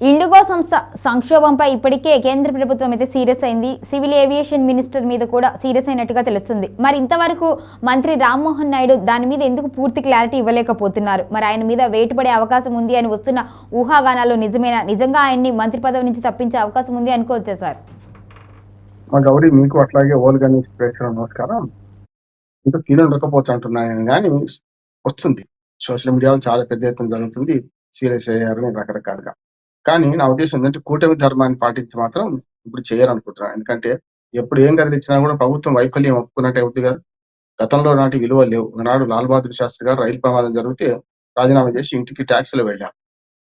IndiGo సంస్థ సంక్షోభంపై ఇప్పటికే కేంద్ర ప్రభుత్వం అయితే సీరియస్ అయింది. సివిల్ ఏవియేషన్ మినిస్టర్ మీద కూడా సీరియస్ అయినట్టుగా తెలుస్తుంది. మరి ఇంతవరకు మంత్రి రామ్మోహన్ నాయుడు దాని మీద ఎందుకు పూర్తి క్లారిటీ ఇవ్వలేకపోతున్నారు? మరి ఆయన మీద వేటుపడే అవకాశం ఉంది అని వస్తున్న ఊహాగానాలు నిజమేనా? నిజంగా ఆయన్ని మంత్రి పదవి నుంచి తప్పించే అవకాశం ఉంది అనుకోవచ్చా సార్? గౌరీ మీకు అట్లాగే ఓల్ గణేష్ ప్రేక్షకుల నమస్కారం. ఇంకా తీరు ఉండకపోవచ్చు అంటున్నాను కానీ వస్తుంది. సోషల్ మీడియాలో చాలా పెద్ద ఎత్తున జరుగుతుంది. సీరియస్ అయ్యారు రకరకాలుగా. కానీ నా ఉద్దేశం ఏంటంటే కూటమి ధర్మాన్ని పాటించి మాత్రం ఇప్పుడు చేయరు అనుకుంటున్నాను ఎందుకంటే ఎప్పుడు ఏం కదిలిచ్చినా కూడా ప్రభుత్వం వైఫల్యం ఒప్పుకున్నట్టే అవుతుంది కదా గతంలో నాటి విలువ లేవు. నాడు లాల్ బహదూర్ శాస్త్రి గారు రైలు ప్రమాదం జరిగితే రాజీనామా చేసి ఇంటికి ట్యాక్సీలో వెళ్ళారు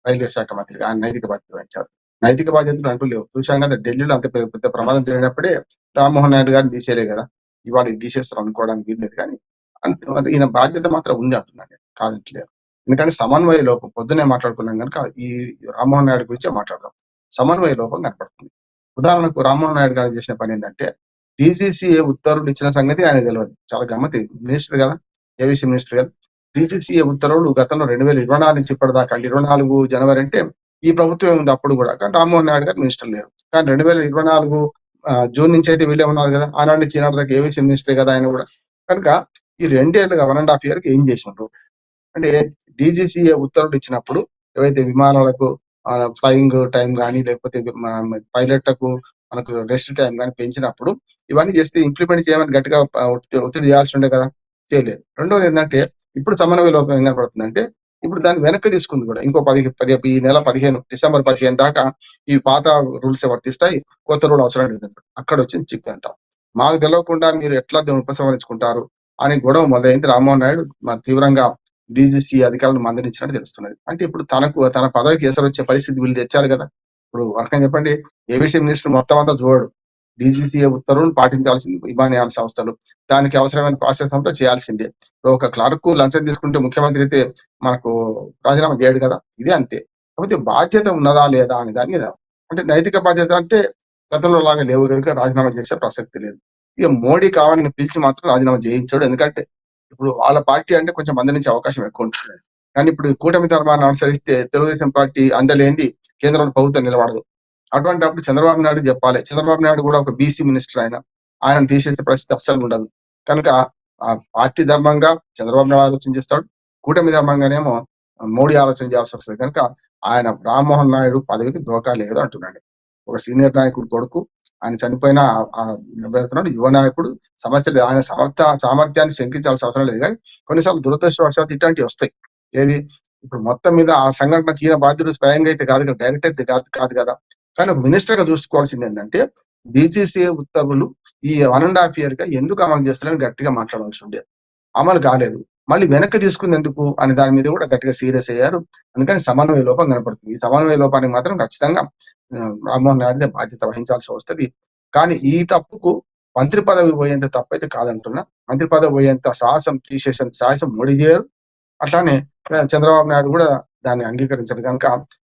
రైల్వే శాఖ మంత్రిగా ఆయన నైతిక బాధ్యత వహించారు. నైతిక బాధ్యతలు అంటూ లేవు. చూశాం కదా ఢిల్లీలో అంత పెద్ద పెద్ద ప్రమాదం జరిగినప్పుడే రామ్మోహన్ నాయుడు గారిని తీసేయలే కదా. ఇవాళ ఇది తీసేస్తారు అనుకోవడానికి వీల్లేదు కానీ అంత ఈయన బాధ్యత మాత్రం ఉంది అంటున్నాను కాదంటలేదు ఎందుకంటే సమన్వయ లోపం పొద్దునే మాట్లాడుకున్నాం కనుక ఈ రామ్మోహన్ నాయుడు గురించే మాట్లాడదాం. సమన్వయ లోపం కనపడుతుంది. ఉదాహరణకు రామ్మోహన్ నాయుడు గారు చేసిన పని ఏంటంటే డీజీసీఏ ఉత్తర్వులు ఇచ్చిన సంగతి ఆయన తెలియదు చాలా గమ్మతి మినిస్టర్ కదా ఏవిసి మినిస్టర్ కదా. డీజీసీఏ ఉత్తర్వులు గతంలో రెండు వేల ఇరవై నాలుగు నుంచి ఇప్పటిదాకా అంటే ఇరవై నాలుగు జనవరి అంటే ఈ ప్రభుత్వం ఉంది అప్పుడు కూడా. కానీ రామ్మోహన్ నాయుడు గారు మినిస్టర్ లేరు. కానీ రెండు వేల ఇరవై నాలుగు జూన్ నుంచి అయితే వీళ్ళే ఉన్నారు కదా. ఆనాడు నుంచి ఈనాడు దాకా ఏవిసి మినిస్టర్ కదా ఆయన కూడా. కనుక ఈ రెండేళ్ళుగా వన్ అండ్ హాఫ్ ఇయర్కి ఏం చేసినారు అంటే డీజీసీఏ ఉత్తర్వులు ఇచ్చినప్పుడు ఏవైతే విమానాలకు ఫ్లయింగ్ టైం కానీ లేకపోతే పైలట్లకు మనకు రెస్ట్ టైం కానీ పెంచినప్పుడు ఇవన్నీ చేస్తే ఇంప్లిమెంట్ చేయమని గట్టిగా ఒత్తిడి చేయాల్సి ఉండే కదా? చేయలేదు. రెండోది ఏంటంటే ఇప్పుడు సమన్వయ లోపం ఏం కనపడుతుందంటే ఇప్పుడు దాన్ని వెనక్కి తీసుకుంది కూడా. ఇంకో పది పది ఈ నెల పదిహేను డిసెంబర్ పదిహేను దాకా ఈ పాత రూల్స్ వర్తిస్తాయి కొత్త రూల్ అవసరం లేదు అక్కడ వచ్చింది చిక్కు అంతా. మాకు తెలియకుండా మీరు ఎట్లా ఉపసంహరించుకుంటారు అని గొడవ మొదలైంది రామ్మోహన్ నాయుడు. తీవ్రంగా డీజీసీ అధికారులు మందలించినట్టు తెలుస్తున్నది. అంటే ఇప్పుడు తనకు తన పదవికి ఎసరు వచ్చే పరిస్థితి వీళ్ళు తెచ్చారు కదా. ఇప్పుడు వర్కం చెప్పండి ఏబీసీ మినిస్టర్ మొత్తం అంతా చూడడు. డీజీసీఏ ఉత్తర్వులు పాటించాల్సింది విమానయాన సంస్థలు దానికి అవసరమైన ప్రాసెస్ అంతా చేయాల్సిందే. ఒక క్లర్క్ లంచం తీసుకుంటే ముఖ్యమంత్రి అయితే మనకు రాజీనామా చేయడు కదా. ఇది అంతే. కాకపోతే బాధ్యత ఉన్నదా లేదా అని దాని మీద అంటే నైతిక బాధ్యత అంటే గతంలో లాగా లేవు కనుక రాజీనామా చేసే ప్రసక్తి లేదు. ఇక మోడీ కావాలని పిలిచి మాత్రం రాజీనామా చేయించాడు. ఎందుకంటే ఇప్పుడు వాళ్ళ పార్టీ అంటే కొంచెం మంది అవకాశం ఎక్కువ ఉంటుంది. కానీ ఇప్పుడు కూటమి ధర్మాన్ని అనుసరిస్తే తెలుగుదేశం పార్టీ అండలేంది కేంద్రంలో ప్రభుత్వం నిలబడదు. అటువంటి అప్పుడు చంద్రబాబు నాయుడు చెప్పాలి. చంద్రబాబు నాయుడు కూడా ఒక బీసీ మినిస్టర్ ఆయన. ఆయన తీసేసే పరిస్థితి అస్సలు ఉండదు. కనుక ఆ పార్టీ ధర్మంగా చంద్రబాబు నాయుడు ఆలోచన చేస్తాడు. కూటమి ధర్మంగానేమో మోడీ ఆలోచన చేయాల్సి వస్తుంది. కనుక ఆయన రామ్మోహన్ నాయుడు పదవికి దోకా లేదు అంటున్నాడు. ఒక సీనియర్ నాయకుడు కొడుకు ఆయన చనిపోయిన నిలబెడుతున్నాడు యువ నాయకుడు సమస్య లేదు ఆయన సమర్థ సామర్థ్యాన్ని శంకించాల్సిన అవసరం లేదు. కానీ కొన్నిసార్లు దురదృష్టవశాత్తు ఇట్లాంటివి వస్తాయి. ఏది? ఇప్పుడు మొత్తం మీద ఆ సంఘటనకి ఈయన బాధ్యుడు స్వయంగా అయితే కాదు కదా డైరెక్ట్ అయితే కాదు కాదు కదా. కానీ ఒక మినిస్టర్గా చూసుకోవాల్సింది ఏంటంటే డీజీసీ ఉత్తర్వులు ఈ వన్ అండ్ హాఫ్ ఇయర్గా ఎందుకు అమలు చేస్తారని గట్టిగా మాట్లాడాల్సి ఉండేది అమలు కాలేదు. మళ్ళీ వెనక్కి తీసుకుంది ఎందుకు అని దాని మీద కూడా గట్టిగా సీరియస్ అయ్యారు. అందుకని సమన్వయ లోపం కనపడుతుంది. ఈ సమన్వయ లోపానికి మాత్రం ఖచ్చితంగా రామ్మోహన్ నాయుడు బాధ్యత వహించాల్సి వస్తది. కానీ ఈ తప్పుకు మంత్రి పదవి పోయేంత తప్పు అయితే కాదంటున్నా. మంత్రి పదవి పోయేంత సాహసం తీసేసేంత సాహసం మోడీ చేయరు. అట్లానే చంద్రబాబు నాయుడు కూడా దాన్ని అంగీకరించారు. కనుక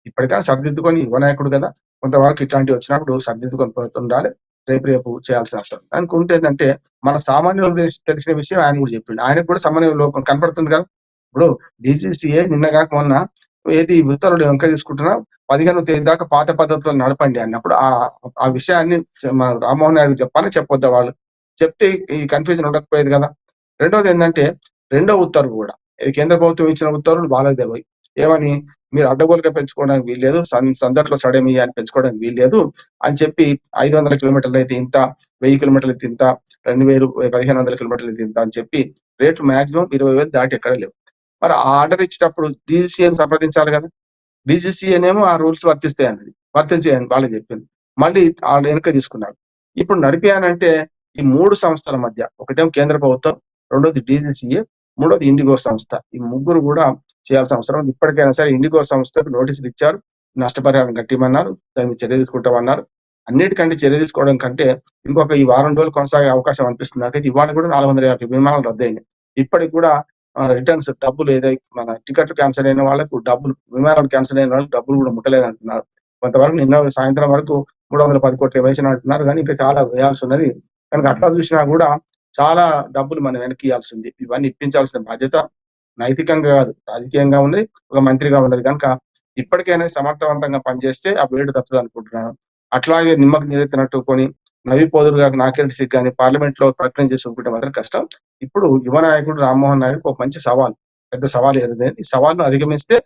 ఇప్పటికైనా సరిదిద్దుకొని యువ నాయకుడు కదా. కొంతవరకు ఇట్లాంటివి వచ్చినప్పుడు సరిదిద్దుకొని పోతుండాలి. రేపు రేపు చేయాల్సిన అవసరం. దానికి ఉంటే ఏంటంటే మన సామాన్యులకు తెలిసిన విషయం ఆయన కూడా చెప్పిండు. ఆయనకు కూడా సామాన్య లోపం కనపడుతుంది కదా. ఇప్పుడు డీజీసీఏ నిన్న కాక మొన్న ఏది ఉత్తర్వులు వెంక తీసుకుంటున్నా పదిహేను తేదీ దాకా పాత పద్ధతులు నడపండి అన్నప్పుడు ఆ ఆ విషయాన్ని మన రామ్మోహన్ నాయుడు చెప్పాలని చెప్పొద్దా వాళ్ళు? చెప్తే ఈ కన్ఫ్యూజన్ ఉండకపోయేది కదా. రెండోది ఏంటంటే రెండో ఉత్తర్వు కూడా. ఇది కేంద్ర ప్రభుత్వం ఇచ్చిన ఉత్తర్వులు బాగాలేదు ఏమని మీరు అడ్డగోలుగా పెంచుకోవడానికి వీల్లేదు సన్- సందట్లో సడమి అని పెంచుకోవడానికి వీల్లేదు అని చెప్పి ఐదు వందల కిలోమీటర్లు అయితే ఇంత వెయ్యి కిలోమీటర్లు అయితే ఇంత రెండు వేలు పదిహేను వందల కిలోమీటర్లు అయితే ఇంత అని చెప్పి రేటు మాక్సిమం ఇరవై వేలు దాటి ఎక్కడ లేవు. మరి ఆ ఆర్డర్ ఇచ్చేటప్పుడు డీజీసీఏని సంప్రదించాలి కదా? డీజీసీఏనేమో ఆ రూల్స్ వర్తిస్తాయి అన్నది వర్తించేయని వాళ్ళు చెప్పింది. మళ్ళీ వాళ్ళు వెనక తీసుకున్నారు ఇప్పుడు నడిపానంటే ఈ మూడు సంస్థల మధ్య ఒకటేమో కేంద్ర ప్రభుత్వం రెండోది డీజీసీఏ మూడోది ఇండిగో సంస్థ. ఈ ముగ్గురు కూడా చేయాల్సిన అవసరం. ఉంది ఇప్పటికైనా సరే ఇండిగో సంస్థకు నోటీసులు ఇచ్చారు. నష్టపరిహారం కట్టిమన్నారు. దాని మీద చర్య తీసుకుంటామన్నారు. అన్నిటికంటే చర్య తీసుకోవడం కంటే ఇంకొక ఈ వారం రోజులు కొనసాగే అవకాశం అనిపిస్తుంది. నాకైతే ఇవాళ కూడా నాలుగు వందల యాభై విమానాలు రద్దయినాయి. ఇప్పటికి కూడా రిటర్న్స్ డబ్బులు ఏదైతే మన టికెట్ క్యాన్సిల్ అయిన వాళ్ళకు డబ్బులు విమానాలు క్యాన్సిల్ అయిన వాళ్ళకి డబ్బులు కూడా ముట్టలేదు అంటున్నారు కొంతవరకు నిన్న సాయంత్రం వరకు మూడు వందల పది కోట్లు వేసిన అంటున్నారు. కానీ ఇంకా చాలా వేయాల్సి ఉన్నది. కనుక అట్లా చూసినా కూడా చాలా డబ్బులు మనం వెనక్కి ఇవ్వాల్సి ఉంది. ఇవన్నీ ఇప్పించాల్సిన బాధ్యత నైతికంగా కాదు రాజకీయంగా ఉన్నది ఒక మంత్రిగా ఉన్నది. కనుక ఇప్పటికైనా సమర్థవంతంగా పనిచేస్తే ఆ వేడు తప్పదు అనుకుంటున్నాను. అట్లాగే నిమ్మకు నీరెత్తినట్టు కొని నవి పోదురుగా నాకెరటి సిగ్ కానీ పార్లమెంట్లో ప్రకటన చేసి మాత్రం కష్టం. ఇప్పుడు యువ నాయకుడు రామ్మోహన్ నాయుడు ఒక మంచి సవాల్ పెద్ద సవాల్ ఏదైంది ఈ సవాల్ను అధిగమిస్తే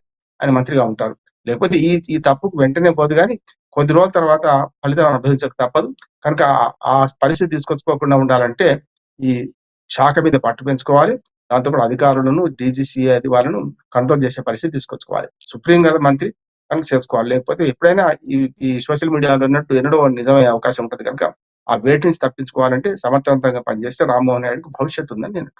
ఆయన మంత్రిగా ఉంటారు. లేకపోతే ఈ ఈ తప్పుకు వెంటనే పోదు కానీ కొద్ది రోజుల తర్వాత ఫలితం అనుభవించక తప్పదు. కనుక ఆ- ఆ పరిస్థితి తీసుకొచ్చుకోకుండా ఉండాలంటే ఈ శాఖ మీద పట్టు పెంచుకోవాలి. దాంతోపాటు అధికారులను డీజీసీఏ అది వాళ్ళను కంట్రోల్ చేసే పరిస్థితి తీసుకొచ్చుకోవాలి. సుప్రీం కదా మంత్రి కనుక చేసుకోవాలి. లేకపోతే ఎప్పుడైనా ఈ ఈ సోషల్ మీడియాలో ఉన్నట్టు ఎన్నడో నిజమయ్యే అవకాశం ఉంటుంది కనుక ఆ వేటి నుంచి తప్పించుకోవాలంటే సమర్థవంతంగా పనిచేస్తే రామ్మోహన్ నాయుడుకు భవిష్యత్తు ఉందని నేను